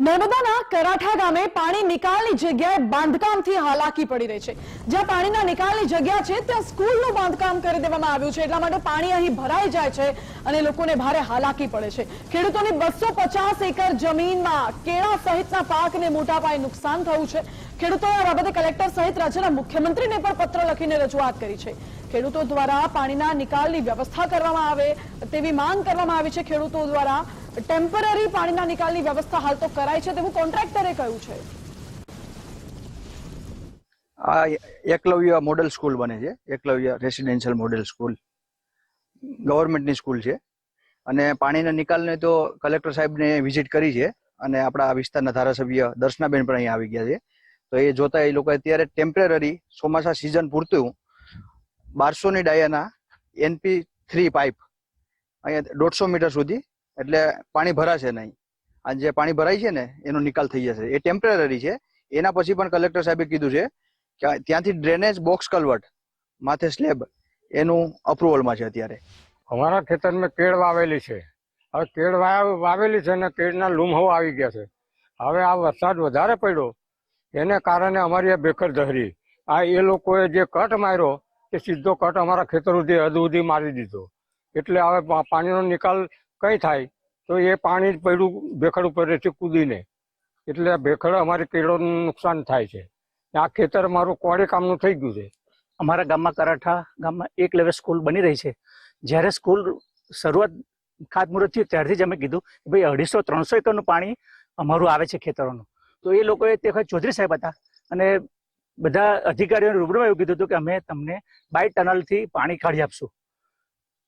નર્મદાના કરાઠા ગામે પાણી નિકાલની જગ્યાએ બાંધકામથી હાલાકી પડી રહી છે. જ્યાં પાણીના નિકાલની જગ્યા છે, ત્યાં સ્કૂલનું બાંધકામ કરી દેવામાં આવ્યું છે. એટલા માટે પાણી અહીં ભરાઈ જાય છે અને લોકોને ભારે હાલાકી પડે છે. ખેડૂતોની બસો એકર જમીનમાં કેળા સહિતના પાકને મોટા પાયે નુકસાન થયું છે. ખેડૂતોએ આ બાબતે કલેક્ટર સહિત રાજ્યના મુખ્યમંત્રીને પણ પત્ર લખીને રજૂઆત કરી છે. ખેડૂતો દ્વારા પાણીના નિકાલની વ્યવસ્થા કરવામાં આવે તેવી માંગ કરવામાં આવી છે. ખેડૂતો દ્વારા ટેમ્પરરી પાણીના નિકાલની વ્યવસ્થા હાલ તો કરાય છે તેવું કોન્ટ્રાક્ટરે કહ્યું છે. આ એકલવ્ય મોડેલ સ્કૂલ બને છે. Eklavya residential model school. ગવર્મેન્ટની સ્કૂલ છે. અને પાણીના નિકાલને તો કલેક્ટર સાહેબને વિઝિટ કરી છે અને આપણા વિસ્તારના ધારાસભ્ય દર્શનાબેન પણ અહીંયા આવી ગયા છે. તો એ જોતા એ લોકો અત્યારે ટેમ્પરરી ચોમાસા સિઝન પૂરતું બારસોની ડાયાના એનપી થ્રી પાઇપ અહીંયા દોઢસો મીટર સુધી એટલે પાણી ભરાશે નહીં. આ જે પાણી ભરાય છે ને, એનો નિકાલ થઈ જશે. એ ટેમ્પરરી છે. એના પછી પણ કલેક્ટર સાહેબે કીધું છે કે ત્યાંથી ડ્રેનેજ બોક્સ કલવટ માથે સ્લેબ એનું અપ્રુવલમાં છે અત્યારે. અમારા ખેતરમાં કેળ વાવેલી છે. હવે કેળ વાવેલી છે ને કેળના લૂમ હવે આવી ગયા છે. હવે આ વરસાદ વધારે પડ્યો. એને કારણે અમારી આ બેકર ધરી. આ એ લોકોએ જે કટ માર્યો, એ સીધો કટ અમારા ખેતર સુધી હદ સુધી મારી દીધો. એટલે હવે પાણીનો નિકાલ કઈ થાય? તો એ પાણી પડ્યું, ભેખડ ઉપર રહેશે કૂદીને. એટલે આ ભેખડ અમારે કેળોનું નુકસાન થાય છે. આ ખેતર મારું કોળે કામનું થઈ ગયું છે. અમારા ગામમાં કરાઠા ગામમાં એક લેવલ સ્કૂલ બની રહી છે. જ્યારે સ્કૂલ શરૂઆત ખાતમુહૂર્ત થયું, ત્યારથી જ અમે કીધું કે ભાઈ અઢીસો, ત્રણસો એકરનું પાણી અમારું આવે છે ખેતરોનું. તો એ લોકોએ તે વખત ચૌધરી સાહેબ હતા અને બધા અધિકારીઓને રૂબરૂમાં એવું કીધું હતું કે અમે તમને બાય ટનલથી પાણી કાઢી આપશું.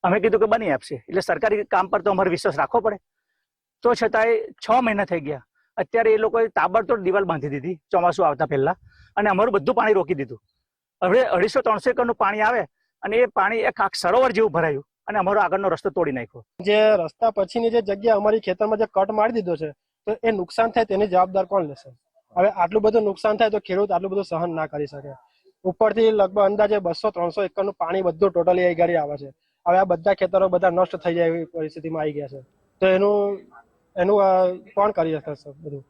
અમે કીધું કે બની આપશે. એટલે સરકારી કામ પર તો અમારે વિશ્વાસ રાખવો પડે. તો છતાંય છ મહિના થઈ ગયા. અત્યારે એ લોકોએ તાબડતોડ દિવાલ બાંધી દીધી ચોમાસું આવતા પહેલા. અને અમારું બધું પાણી રોકી દીધું. હવે અઢીસો ત્રણસો એકરનું પાણી આવે અને એ પાણી એક આખ સરોવર જેવું ભરાયું અને અમારો આગળનો રસ્તો તોડી નાખ્યો. જે રસ્તા પછીની જે જગ્યા અમારી ખેતરમાં જે કટ મારી દીધો છે, તો એ નુકસાન થાય તેની જવાબદાર કોણ લેશે? હવે આટલું બધું નુકસાન થાય તો ખેડૂત આટલું બધું સહન ના કરી શકે. ઉપરથી લગભગ અંદાજે બસો ત્રણસો એકરનું પાણી બધું ટોટલી અહીં ગાડી આવે છે. હવે આ બધા ખેતરો બધા નષ્ટ થઈ જાય એવી પરિસ્થિતિમાં આવી ગયા છે. તો એનું એનું કોણ કરી શકે બધું?